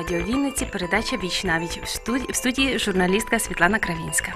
Радіо Вінниці, передача Віч навіть в студії, журналістка Світлана Кравінська.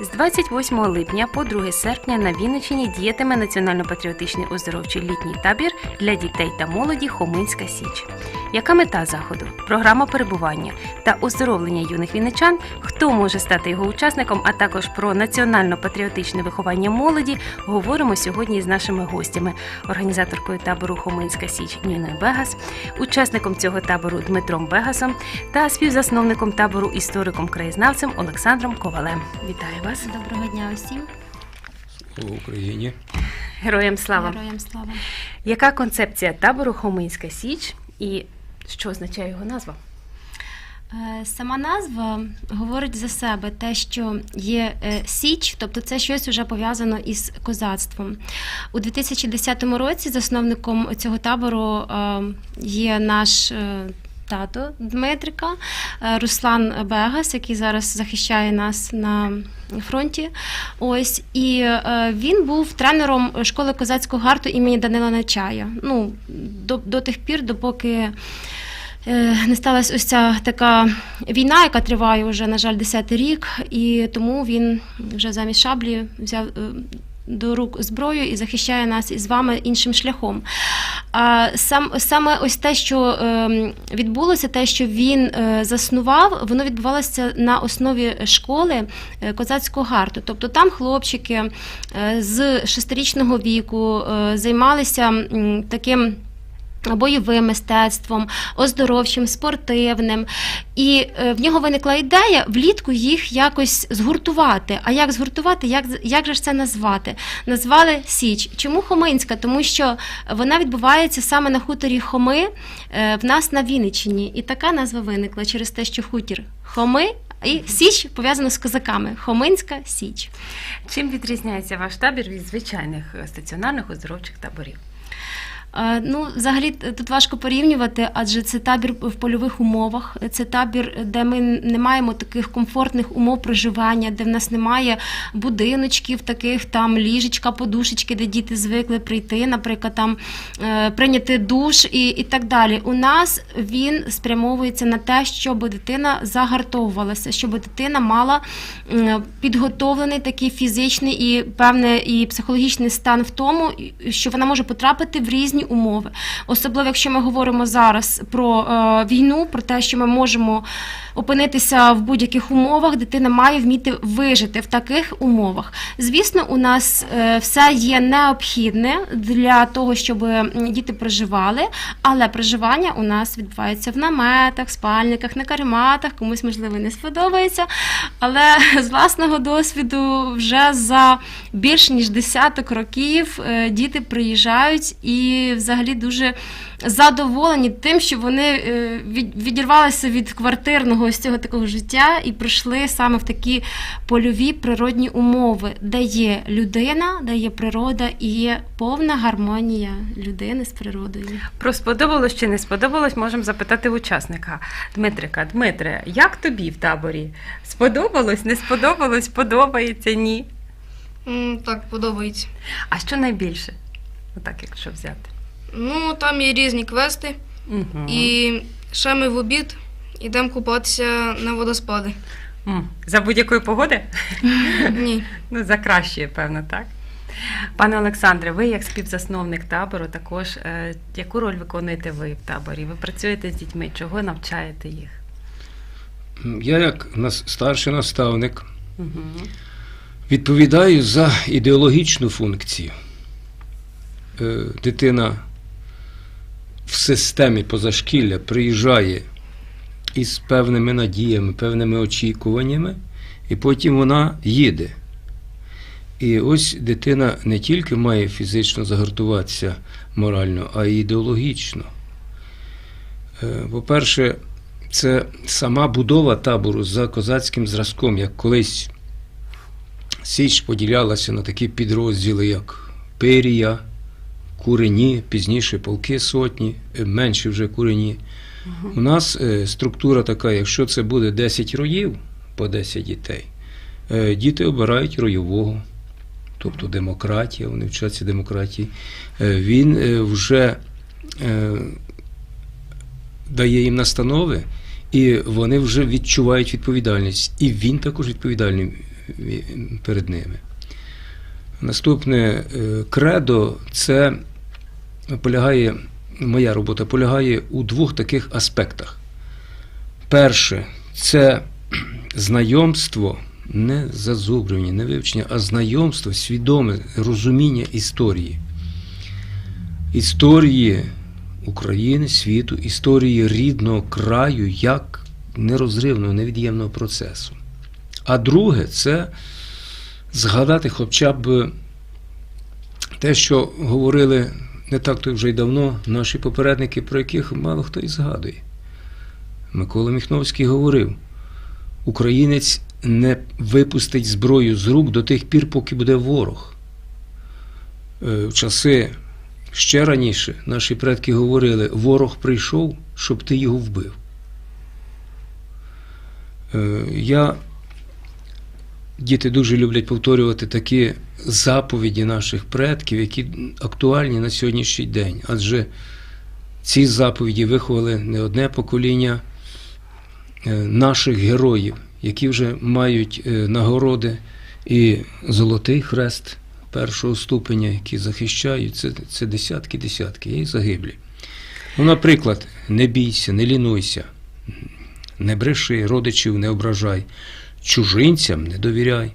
З 28 липня по 2 серпня на Вінниччині діятиме національно-патріотичний оздоровчий літній табір для дітей та молоді Хоминська Січ. Яка мета заходу? Програма перебування та оздоровлення юних вінничан, хто може стати його учасником, а також про національно-патріотичне виховання молоді говоримо сьогодні з нашими гостями, організаторкою табору Хоминська Січ Ніною Бегас, учасником цього табору Дмитром Бегасом та співзасновником табору істориком-краєзнавцем Олександром Ковалем. Вітаю вас! Доброго дня усім. Слава Україні. Героям слава! Героям слава. Яка концепція табору Хоминська Січ і що означає його назва? Е, Сама назва говорить за себе те, що є е, січ, тобто це щось вже пов'язано із козацтвом. У 2010 році засновником цього табору е, є наш. Тато Дмитрика, Руслан Бегас, який зараз захищає нас на фронті. Ось і він був тренером школи козацького гарту імені Данила Нечая. Ну, до, до тих пір, допоки не сталася ось ця така війна, яка триває вже, на жаль, 10-й рік, і тому він вже замість шаблі взяв. е, До рук зброю і захищає нас із вами іншим шляхом. А сам саме ось те, що е, відбулося, те, що він е, заснував, воно відбувалося на основі школи е, козацького гарту. Тобто там хлопчики е, з шестирічного віку е, займалися таким. Бойовим мистецтвом, оздоровчим, спортивним, і е, в нього виникла ідея влітку їх якось згуртувати. А як згуртувати, як, як же ж це назвати? Назвали Січ. Чому Хоминська? Тому що вона відбувається саме на хуторі Хоми е, в нас на Вінниччині. І така назва виникла через те, що хутір Хоми і Січ пов'язано з козаками. Хоминська Січ. Чим відрізняється ваш табір від звичайних е, стаціонарних оздоровчих таборів? Е, Ну, взагалі тут важко порівнювати, адже це табір в польових умовах. Це табір, де ми не маємо таких комфортних умов проживання, де в нас немає будиночків, таких там ліжечка, подушечки, де діти звикли прийти, наприклад, там е, прийняти душ і, і так далі. У нас він спрямовується на те, щоб дитина загартовувалася, щоб дитина мала підготовлений такий фізичний і певний і психологічний стан в тому, що вона може потрапити в різні умови. Особливо, якщо ми говоримо зараз про е, війну, про те, що ми можемо опинитися в будь-яких умовах, дитина має вміти вижити в таких умовах. Звісно, у нас е, все є необхідне для того, щоб діти проживали, але проживання у нас відбувається в наметах, спальниках, на карематах, комусь можливо не сподобається. Але з власного досвіду вже за більш ніж десяток років е, діти приїжджають і взагалі дуже задоволені тим, що вони е, відірвалися від квартирного ось цього такого життя і прийшли саме в такі польові природні умови, де є людина, де є природа і є повна гармонія людини з природою. Про сподобалось чи не сподобалось, можемо запитати учасника Дмитрика. Дмитре, як тобі в таборі? Сподобалось, не сподобалось, подобається, ні? Так, подобається. А що найбільше? Отак, якщо взяти. Ну, там є різні квести, Угу. і ще ми в обід йдемо купатися на водоспади. За будь-якої погоди? Ні. Ну, за кращої, певно, так. Пане Олександре, ви як співзасновник табору, також е, яку роль виконуєте ви в таборі? Ви працюєте з дітьми, чого навчаєте їх? Я, як нас- старший наставник, Угу. відповідаю за ідеологічну функцію. Е, Дитина в системі позашкілля приїжджає із певними надіями, певними очікуваннями, і потім вона їде. І ось дитина не тільки має фізично загартуватися морально, а й ідеологічно. Е, По-перше, це сама будова табору за козацьким зразком, як колись Січ поділялася на такі підрозділи, як Пирія, Курені, пізніше полки сотні, е, менші вже курені. У нас е, структура така, якщо це буде 10 роїв по 10 дітей, е, діти обирають ройового, тобто демократія, вони вчаться демократії. Він вже дає їм настанови, і вони вже відчувають відповідальність. І він також відповідальний перед ними. Наступне кредо це полягає, моя робота полягає у двох таких аспектах. Перше, це знайомство, не зазубрювання, не вивчення, а знайомство, свідоме розуміння історії. Історії України, світу, історії рідного краю як нерозривного, невід'ємного процесу. А друге, це згадати хоча б те, що говорили не так то вже й давно наші попередники, про яких мало хто і згадує. Микола Міхновський говорив: українець не випустить зброю з рук до тих пір, поки буде ворог. Е, В часи ще раніше наші предки говорили: ворог прийшов, щоб ти його вбив. Е, Я Діти дуже люблять повторювати такі заповіді наших предків, які актуальні на сьогоднішній день. Адже ці заповіді виховали не одне покоління е, наших героїв, які вже мають е, нагороди і золотий хрест першого ступеня, які захищають. Це, це десятки, десятки, і загиблі. Ну, наприклад, не бійся, не лінуйся, не бреши, родичів не ображай. Чужинцям не довіряй,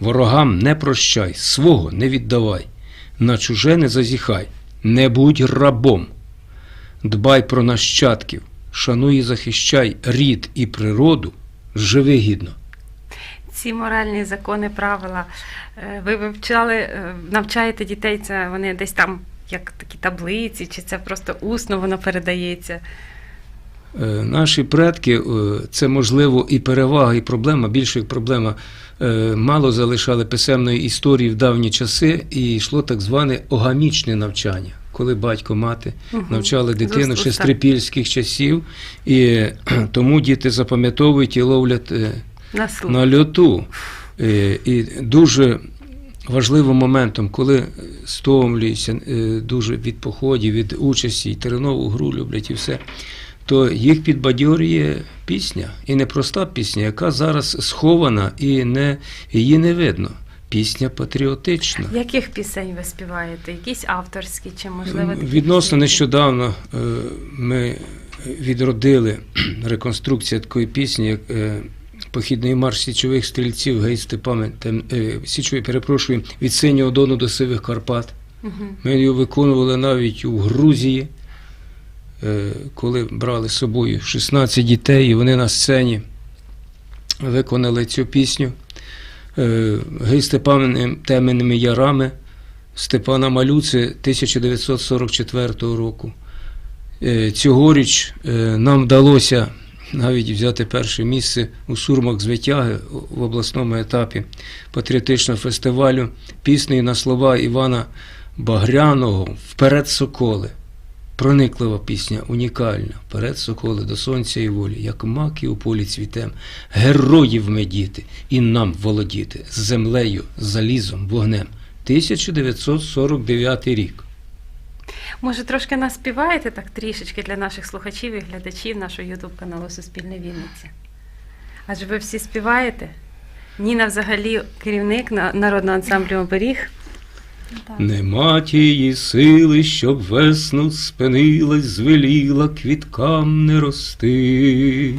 ворогам не прощай, свого не віддавай, на чуже не зазіхай, не будь рабом. Дбай про нащадків, шануй і захищай рід і природу, живи гідно. Ці моральні закони, правила е, ви вивчали, е, навчаєте дітей, це вони десь там як такі таблиці, чи це просто усно воно передається. Е, Наші предки, е, це можливо і перевага, і проблема, більше як проблема, е, мало залишали писемної історії в давні часи, і йшло так зване огамічне навчання, коли батько, мати Мгм. навчали дитину ще з трипільських часів, і тому діти запам'ятовують і ловлять На на льоту. І дуже важливим моментом, коли стомлюються дуже від походів, від участі, і теренову гру люблять і все, то їх підбадьорює пісня. І не проста пісня, яка зараз схована і не, її не видно. Пісня патріотична. Яких пісень ви співаєте? Якісь авторські, чи можливо такі Відносно пісні? нещодавно е, ми відродили реконструкцію такої пісні, як е, Похідний марш січових стрільців Гей Степан Тем, е, Січовий, перепрошую, від Синього Дону до Сивих Карпат. Ми його виконували навіть у Грузії, коли брали з собою 16 дітей, і вони на сцені виконали цю пісню. Е, Гей Степан теменними ярами Степана Малюци 1944 року. Е, Цьогоріч е, нам вдалося навіть взяти перше місце у Сурмах з витяги в обласному етапі патріотичного фестивалю піснею на слова Івана Багряного Вперед соколи. Прониклива пісня, унікальна. Вперед соколи до сонця і волі, як маки у полі цвітем. Героїв ми діти, і нам володіти з землею, залізом, вогнем. 1949 рік. Може, трошки нас співаєте так трішечки для наших слухачів і глядачів нашого Ютуб каналу Суспільне Вінниця? Адже ви всі співаєте? Ніна взагалі керівник народного ансамблю оберіг. Нема тієї сили, щоб весну спинилась, звеліла квіткам не рости.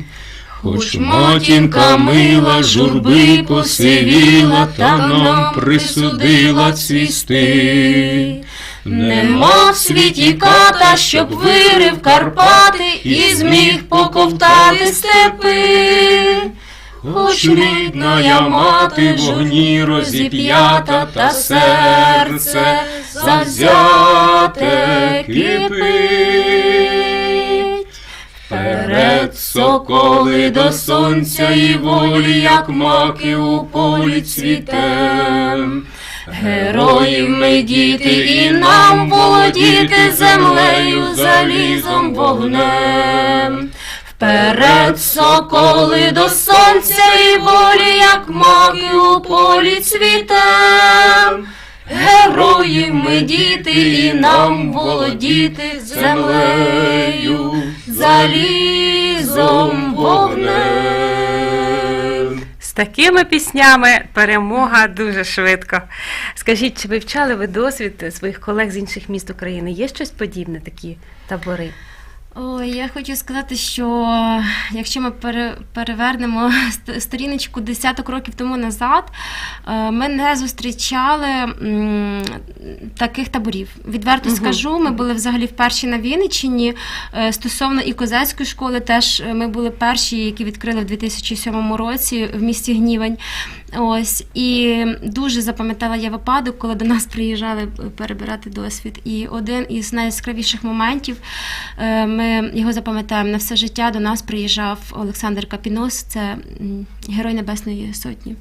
Хоч матінка мила, журби посивіла, та нам присудила цвісти. Нема в світі ката, щоб вирив Карпати і зміг поковтати степи. Хоч рідна я мати в огні розіп'ята, та серце завзяте кипить. Вперед, соколи до сонця і волі, як маки у полі цвітем. Героїв ми діти, і нам володіти землею, залізом, вогнем. Вперед, соколи до сонця і волі, як маки у полі цвітем. Героїв ми ми діти, і нам володіти землею, залізом вогнем. З такими піснями перемога дуже швидко. Скажіть, чи вивчали ви досвід своїх колег з інших міст України? Є щось подібне, такі табори? Ой, я хочу сказати, що якщо ми перевернемо сторіночку десяток років тому назад, е, ми не зустрічали таких таборів. Відверто Мгм. скажу, ми були взагалі вперші на Вінниччині. Е, Стосовно і козацької школи, теж е, ми були перші, які відкрили в 2007 році в місті Гнівань. Ось і дуже запам'ятала я випадок, коли до нас приїжджали перебирати досвід. І один із найяскравіших моментів е, його запам'ятаємо на все життя. До нас приїжджав Олександр Капінос, це герой Небесної Сотні.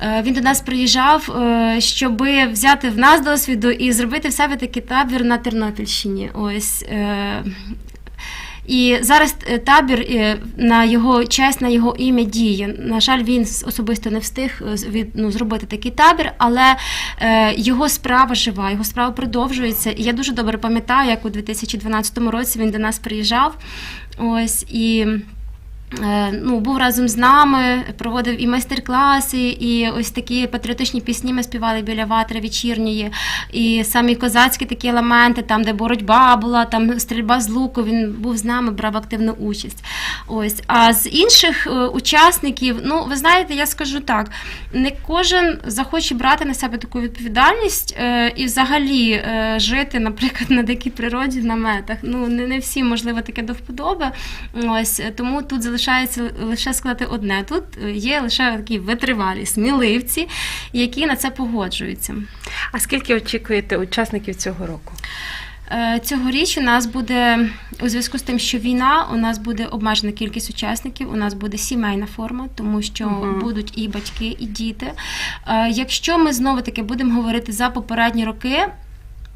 Е, Він до нас приїжджав, е, щоб взяти в нас досвіду і зробити в себе такий табір на Тернопільщині. Ось. І зараз е, табір е, на його честь, на його ім'я діє. На жаль, він особисто не встиг е, ну, зробити такий табір, але його справа жива, його справа продовжується. І я дуже добре пам'ятаю, як у 2012 році він до нас приїжджав. Ось і. Е, Ну, був разом з нами, проводив і майстер-класи, і ось такі патріотичні пісні ми співали біля ватри вечірньої, і самі козацькі такі елементи, там, де боротьба була, там стрільба з луку, він був з нами, брав активну участь. Ось. А з інших е, учасників, ну, ви знаєте, я скажу так: не кожен захоче брати на себе таку відповідальність е, і взагалі жити, наприклад, на дикій природі наметах. Ну, не, всім, можливо, таке до вподоби. Ось, тому тут залишається лише сказати одне: тут е, є лише такі витривалі сміливці, які на це погоджуються. А скільки очікуєте учасників цього року? Е, Цьогоріч у нас буде у зв'язку з тим, що війна, у нас буде обмежена кількість учасників, у нас буде сімейна форма, тому що Мгм. будуть і батьки, і діти. Е, Якщо ми знову таки будемо говорити за попередні роки.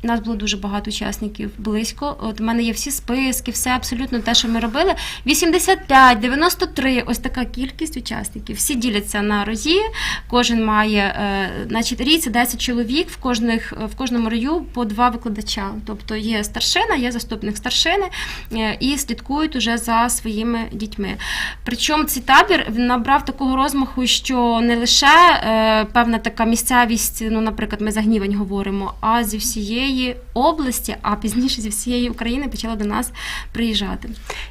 У нас було дуже багато учасників близько. От у мене є всі списки, все абсолютно те, що ми робили. 85, 93, ось така кількість учасників. Всі діляться на рої. Кожен має, е, значить, рій це 10 чоловік, в кожних в кожному рою по два викладача. Тобто є старшина, є заступник старшини е, і слідкують уже за своїми дітьми. Причому цей табір набрав такого розмаху, що не лише е, певна така місцевість, ну, наприклад, ми за Гнівень говоримо, а зі всієї області, а пізніше зі всієї України почали до нас приїжджати.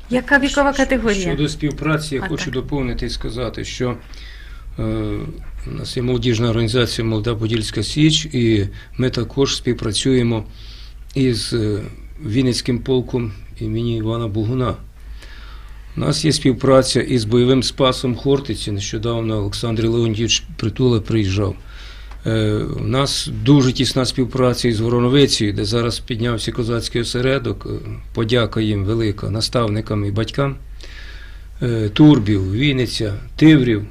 Яка вікова категорія? Щодо співпраці, я А, хочу так. доповнити і сказати, що е, у нас є молодіжна організація Молода Подільська Січ, і ми також співпрацюємо із е, Вінницьким полком імені Івана Бугуна. У нас є співпраця із бойовим спасом Хортиці. Нещодавно Олександр Леонтьович Притула приїжджав. Е, У нас дуже тісна співпраця із Вороновицею, де зараз піднявся козацький осередок. Е, Подяка їм велика наставникам і батькам. Е, Турбів, Вінниця, Тиврів.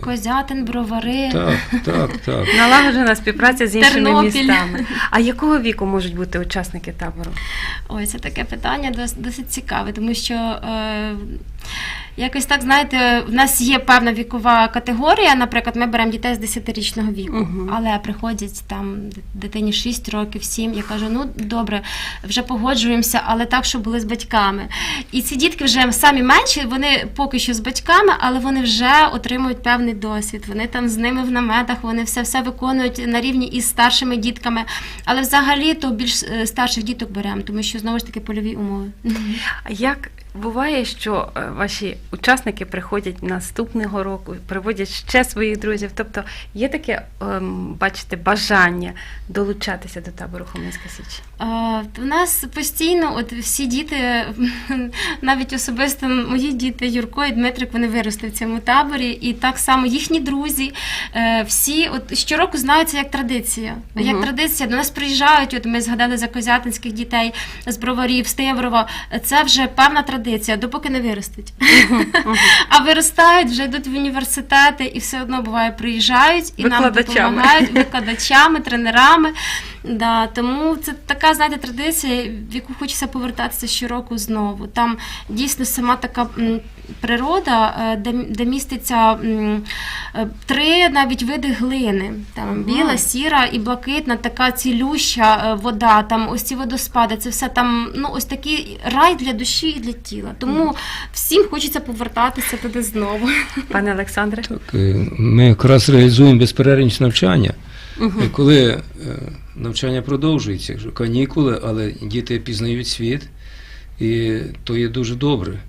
Козятин, бровари. Так, так, так. Налагоджена співпраця з іншими Тернопіль. містами. А якого віку можуть бути учасники табору? Ой, це таке питання досить цікаве, тому що е, якось так, знаєте, в нас є певна вікова категорія. Наприклад, ми беремо дітей з 10-річного віку, Мгм. але приходять там дитині 6 років, 7. Я кажу, ну добре, вже погоджуємося, але так, щоб були з батьками. І ці дітки вже самі менші, вони поки що з батьками, але вони вже отримують певний досвід. Вони там з ними в наметах, вони все все виконують на рівні із старшими дітками. Але взагалі то більш е, старших діток беремо, тому що знову ж таки польові умови. А як буває, що е, ваші учасники приходять наступного року, приводять ще своїх друзів? Тобто є таке, ем, бачите, бажання долучатися до табору Хоминська Січ? У нас постійно, от всі діти, навіть особисто мої діти Юрко і Дмитрик, вони виросли в цьому таборі, і так само їхні друзі, е, всі от щороку знають це як традиція. Як традиція до нас приїжджають. От ми згадали за козятинських дітей з броварів, з Тиврова. Це вже певна традиція, допоки не виростуть. А виростають, вже йдуть в університети і все одно буває, приїжджають і нам допомагають викладачами, тренерами. Да, тому це така, знаєте, традиція, в яку хочеться повертатися щороку знову. Там дійсно сама така природа, е, де, де міститься е, три навіть види глини. Там біла, сіра і блакитна, така цілюща е, вода. Там ось ці водоспади. Це все там, ну ось такий рай для душі і для тіла. Тому всім хочеться повертатися туди знову. Пане Олександре? Так, ми якраз реалізуємо безперервність навчання. І коли е, навчання продовжується, канікули, але діти пізнають світ, і то є дуже добре.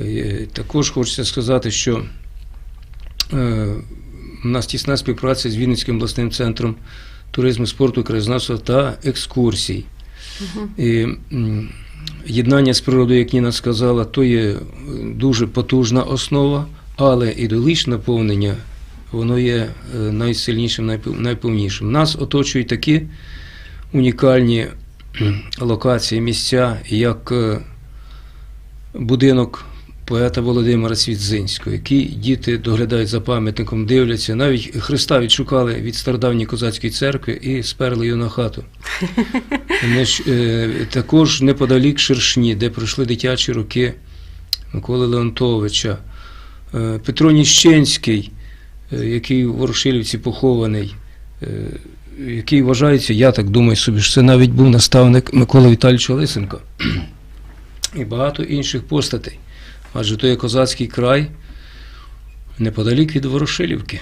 Е, Також хочеться сказати, що е, у нас тісна співпраця з Вінницьким обласним центром туризму, спорту, краєзнавства та екскурсій. І єднання з природою, як Ніна сказала, то є е, дуже потужна основа, але ідеологічне наповнення воно є е, найсильнішим, найповнішим. Нас оточують такі унікальні локації, місця, як е, будинок поета Володимира Свідзинського, який діти доглядають за пам'ятником, дивляться. Навіть Христа відшукали від стародавньої козацької церкви і сперли його на хату. Е, також неподалік Шершні, де пройшли дитячі роки Миколи Леонтовича, Петро Ніщенський, який у Ворошилівці похований, е, який вважається, я так думаю собі, що це навіть був наставник Миколи Віталійовича Лисенка і багато інших постатей. Адже то є козацький край неподалік від Ворошилівки.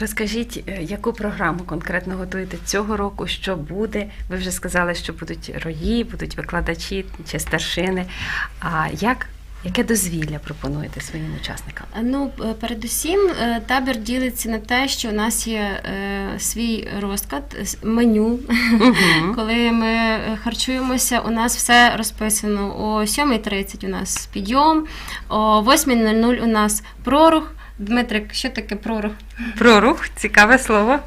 Розкажіть, е, яку програму конкретно готуєте цього року? Що буде? Ви вже сказали, що будуть рої, будуть викладачі чи старшини. А як, яке дозвілля пропонуєте своїм учасникам? Ну, е, передусім, е, табір ділиться на те, що у нас є е, свій розклад, меню. Коли ми е, харчуємося, у нас все розписано. О 7.30 у нас підйом, о 8.00 у нас прорух. Дмитрик, що таке прорух? Прорух, цікаве слово.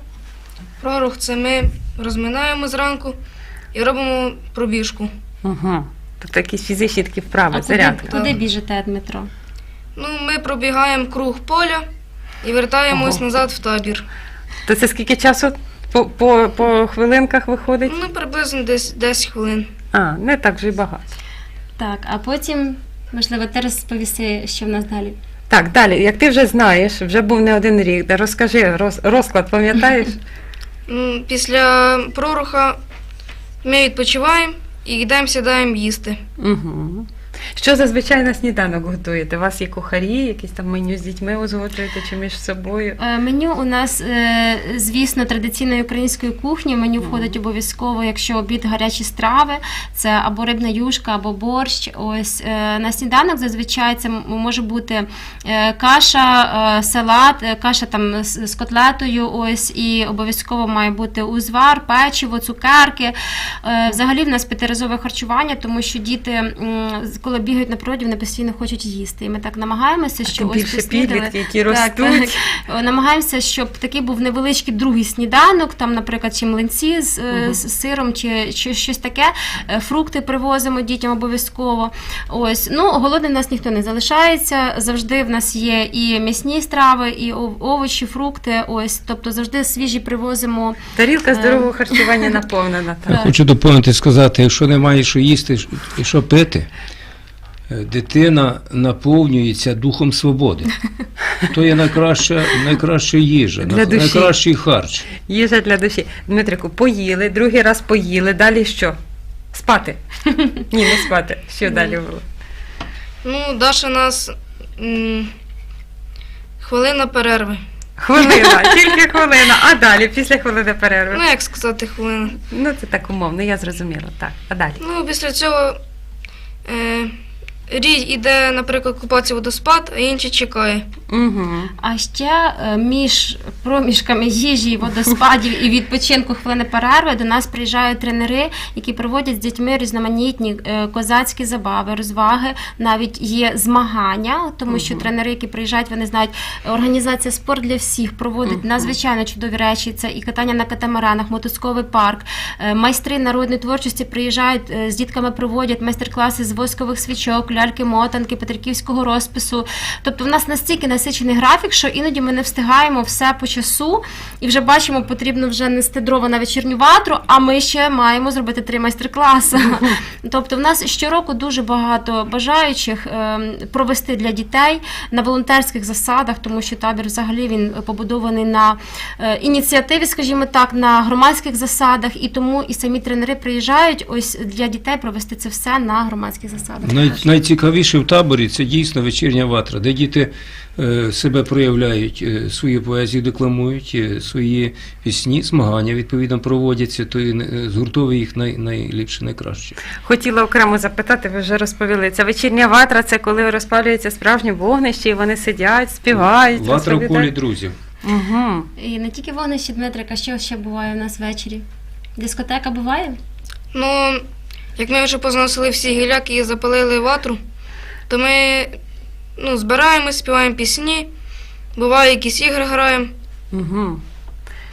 Прорух це ми розминаємо зранку і робимо пробіжку. Угу. Тобто якісь фізичні такі вправи, А куди, зарядка. куди біжите, Дмитро? Ну, ми пробігаємо круг поля і вертаємось Ого. назад в табір. То це скільки часу по, по, по хвилинках виходить? Ну, приблизно десь 10 хвилин. А, не так вже й багато. Так, а потім, можливо, ти розповіси, що в нас далі. Так, далі, як ти вже знаєш, вже був не один рік, де розкажи роз- розклад, пам'ятаєш? Ну, Після проруха ми відпочиваємо і йдемо сідаємо їсти. Угу. Що зазвичай на сніданок готуєте? У вас є кухарі, якісь там меню з дітьми узгоджуєте чи між собою? Е, Меню у нас, е, звісно, традиційної української кухні. В Меню входить обов'язково, якщо обід гарячі страви, це або рибна юшка, або борщ. Ось е, на сніданок зазвичай це м- може бути е, каша, е, салат, е, каша там з з котлетою. Ось і обов'язково має бути узвар, печиво, цукерки. Е, Взагалі в нас п'ятиразове харчування, тому що діти, м, з- коли бігають на природі, вони постійно хочуть їсти. І ми так намагаємося, що Тим ось більше підлітки, які ростуть. так. Е, Намагаємося, щоб такий був невеличкий другий сніданок, там, наприклад, чи млинці з, е, з сиром, чи, чи щось таке. Е, Фрукти привозимо дітям обов'язково. Ось, ну, голодним нас ніхто не залишається. Завжди в нас є і м'ясні страви, і овочі, фрукти. Ось, тобто завжди свіжі привозимо. Тарілка здорового харчування наповнена. Я хочу доповнити сказати, якщо немає що їсти і що пити, е, дитина наповнюється духом свободи. То є найкраща, найкраща їжа, Для душі. найкращий харч. Їжа для душі. Дмитрику, поїли, другий раз поїли, далі що? Спати. Ні, не спати. Що далі було? Ну, Даша нас м, хвилина перерви. Хвилина, тільки хвилина, а далі, після хвилини перерви. Ну, як сказати, хвилина. Ну, це так умовно, я зрозуміла. Так, а далі. Ну, після цього е, рій іде, наприклад, купатися водоспад, а інший чекає. Угу. А ще е, між проміжками їжі, водоспадів і відпочинку хвилини перерви до нас приїжджають тренери, які проводять з дітьми різноманітні е, козацькі забави, розваги. Навіть є змагання, тому що тренери, які приїжджають, вони знають, організація спорт для всіх проводить надзвичайно чудові речі. Це і катання на катамаранах, мотузковий парк. Е, Майстри народної творчості приїжджають е, з дітками, проводять майстер-класи з воскових свічок, ляльки-мотанки, Петриківського розпису. Тобто, в нас настільки насичений графік, що іноді ми не встигаємо все по часу, і вже бачимо, потрібно вже нести дрова на вечірню ватру, а ми ще маємо зробити три майстер-класи. Тобто, в нас щороку дуже багато бажаючих ем, провести для дітей на волонтерських засадах, тому що табір взагалі він побудований на е, ініціативі, скажімо так, на громадських засадах, і тому і самі тренери приїжджають ось для дітей провести це все на громадських засадах. Най, теж. Найцікавіше в таборі це дійсно вечірня ватра, де діти е, себе проявляють, е, свою поезію декламують, е, свої пісні, змагання відповідно проводяться, то і згуртовує їх най, найліпше, найкраще. Хотіла окремо запитати, ви вже розповіли. Ця вечірня ватра це коли розпалюється справжнє вогнище, і вони сидять, співають. Ватра в колі друзів. Угу. І не тільки вогнище Дмитрика, що ще буває у нас ввечері? Дискотека буває? Ну, як ми вже позносили всі гіляки і запалили ватру, то ми ну, збираємось, співаємо пісні, буває якісь ігри граємо. Угу.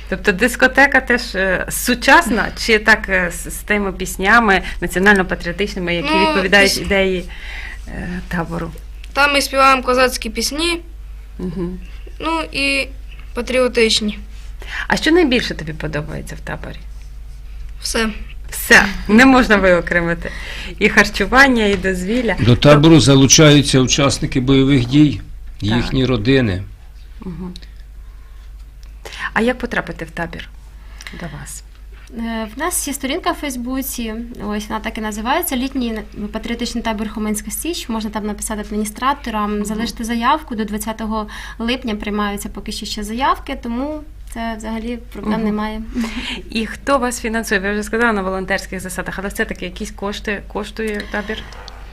Тобто дискотека теж е, сучасна, чи так е, з, з тими піснями національно-патріотичними, які Ну, відповідають піс- ідеї е, табору? Там ми співаємо козацькі пісні, Угу. ну і патріотичні. А що найбільше тобі подобається в таборі? Все. Все, не можна виокремити. І харчування, і дозвілля. До табору залучаються учасники бойових дій, їхні родини. Угу. А як потрапити в табір до вас? Е, В нас є сторінка в Фейсбуці, ось вона так і називається Літній патріотичний табір Хоменська Січ. Можна там написати адміністраторам, залишити заявку. До 20 липня приймаються поки що ще заявки, тому це взагалі проблем угу. немає. І хто вас фінансує? Ви вже сказали на волонтерських засадах, але все-таки якісь кошти коштує табір?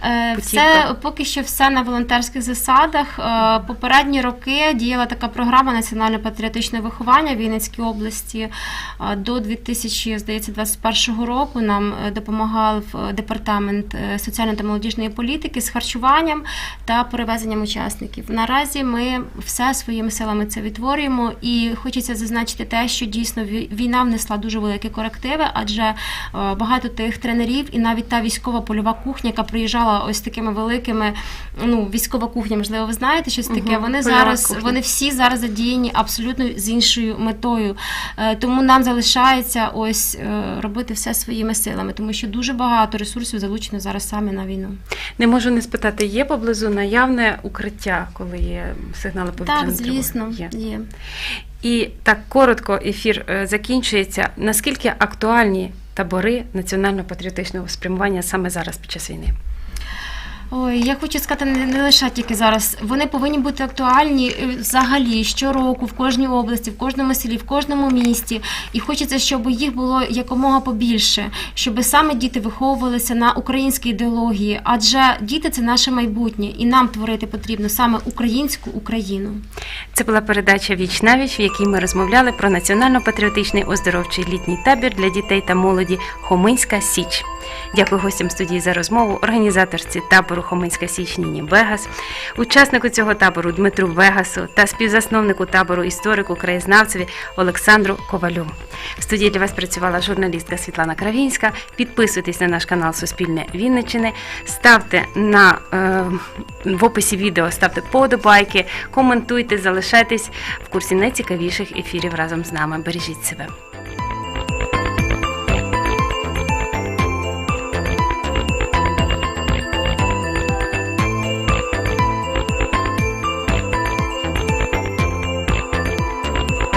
Е. Це поки що все на волонтерських засадах. Е, Попередні роки діяла така програма національно-патріотичне виховання в Вінницькій області. Е, До 2021 року нам допомагав департамент соціальної та молодіжної політики з харчуванням та перевезенням учасників. Наразі ми все своїми силами це відтворюємо, і хочеться зазначити те, що дійсно війна внесла дуже великі корективи, адже багато тих тренерів і навіть та військова польова кухня, яка приїжджала ось такими великими, ну військова кухня, можливо, ви знаєте щось таке. Вони зараз кухня. вони всі зараз задіяні абсолютно з іншою метою. Е, Тому нам залишається ось е, робити все своїми силами, тому що дуже багато ресурсів залучено зараз саме на війну. Не можу не спитати, є поблизу наявне укриття, коли є сигнали повітряної Так, звісно, Є. є. І так коротко ефір е, закінчується. Наскільки актуальні табори національно-патріотичного спрямування саме зараз під час війни? Ой, я хочу сказати, не, лише тільки зараз. Вони повинні бути актуальні е, взагалі щороку, в кожній області, в кожному селі, в кожному місті. І хочеться, щоб їх було якомога побільше, щоб саме діти виховувалися на українській ідеології, адже діти це наше майбутнє, і нам творити потрібно саме українську Україну. Це була передача Віч на віч, в якій ми розмовляли про національно-патріотичний оздоровчий літній табір для дітей та молоді Хоминська Січ. Дякую гостям студії за розмову, організаторці табору Хоминська Січ Ніні Бегас, учаснику цього табору Дмитру Вегасу та співзасновнику табору історику краєзнавцеві Олександру Ковалю. В студії для вас працювала журналістка Світлана Кравінська. Підписуйтесь на наш канал Суспільне Вінничини, ставте на е, в описі відео, ставте подобайки, коментуйте, залишайтесь в курсі найцікавіших ефірів разом з нами. Бережіть себе.